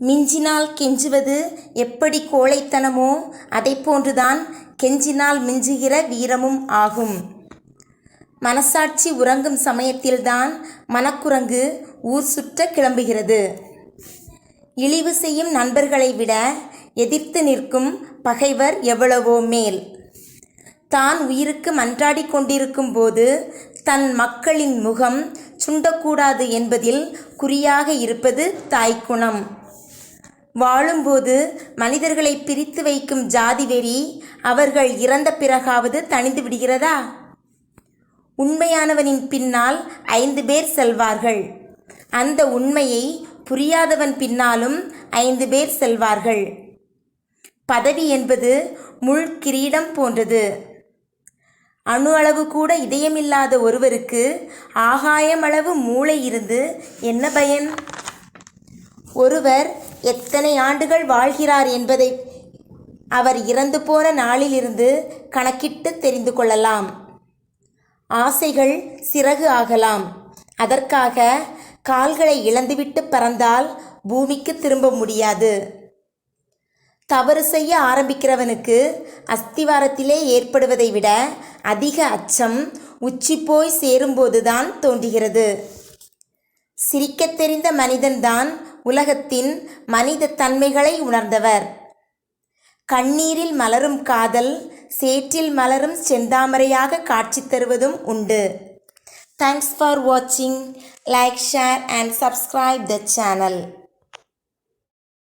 மிஞ்சினால் கெஞ்சுவது எப்படி கோழைத்தனமோ அதைப் போன்றுதான் கெஞ்சினால் மிஞ்சுகிற வீரமும் ஆகும். மனசாட்சி உறங்கும் சமயத்தில்தான் மனக்குரங்கு ஊர் சுற்ற கிளம்புகிறது. இழிவு செய்யும் நண்பர்களை விட எதிர்த்து நிற்கும் பகைவர் எவ்வளவோ மேல். தான் உயிருக்கு மன்றாடி கொண்டிருக்கும் போது தன் மக்களின் முகம் சுண்டக்கூடாது என்பதில் குறியாக இருப்பது தாய்க்குணம். வாழும்போது மனிதர்களை பிரித்து வைக்கும் ஜாதி வெறி அவர்கள் இறந்த பிறகாவது தணிந்து விடுகிறதா? உண்மையானவனின் பின்னால் ஐந்து பேர் செல்வார்கள். அந்த உண்மையை புரியாதவன் பின்னாலும் ஐந்து பேர் செல்வார்கள். பதவி என்பது முள் கிரீடம் போன்றது. அணு அளவு கூட இதயமில்லாத ஒருவருக்கு ஆகாயமளவு மூளை இருந்து என்ன பயன்? ஒருவர் எத்தனை ஆண்டுகள் வாழ்கிறார் என்பதை அவர் இறந்து போன நாளிலிருந்து கணக்கிட்டு தெரிந்து கொள்ளலாம். ஆசைகள் சிறகு ஆகலாம். அதற்காக கால்களை இழந்துவிட்டு பறந்தால் பூமிக்கு திரும்ப முடியாது. தவறு செய்ய ஆரம்பிக்கிறவனுக்கு அஸ்திவாரத்திலே ஏற்படுவதை விட அதிக அச்சம் உச்சி போய் சேரும்போதுதான் தோன்றுகிறது. சிரிக்கத் தெரிந்த மனிதன்தான் உலகத்தின் மனித தன்மைகளை உணர்ந்தவர். கண்ணீரில் மலரும் காதல் சேற்றில் மலரும் செந்தாமரையாக காட்சி தருவதும் உண்டு. தேங்க்ஸ் ஃபார் வாட்சிங் like share and subscribe the channel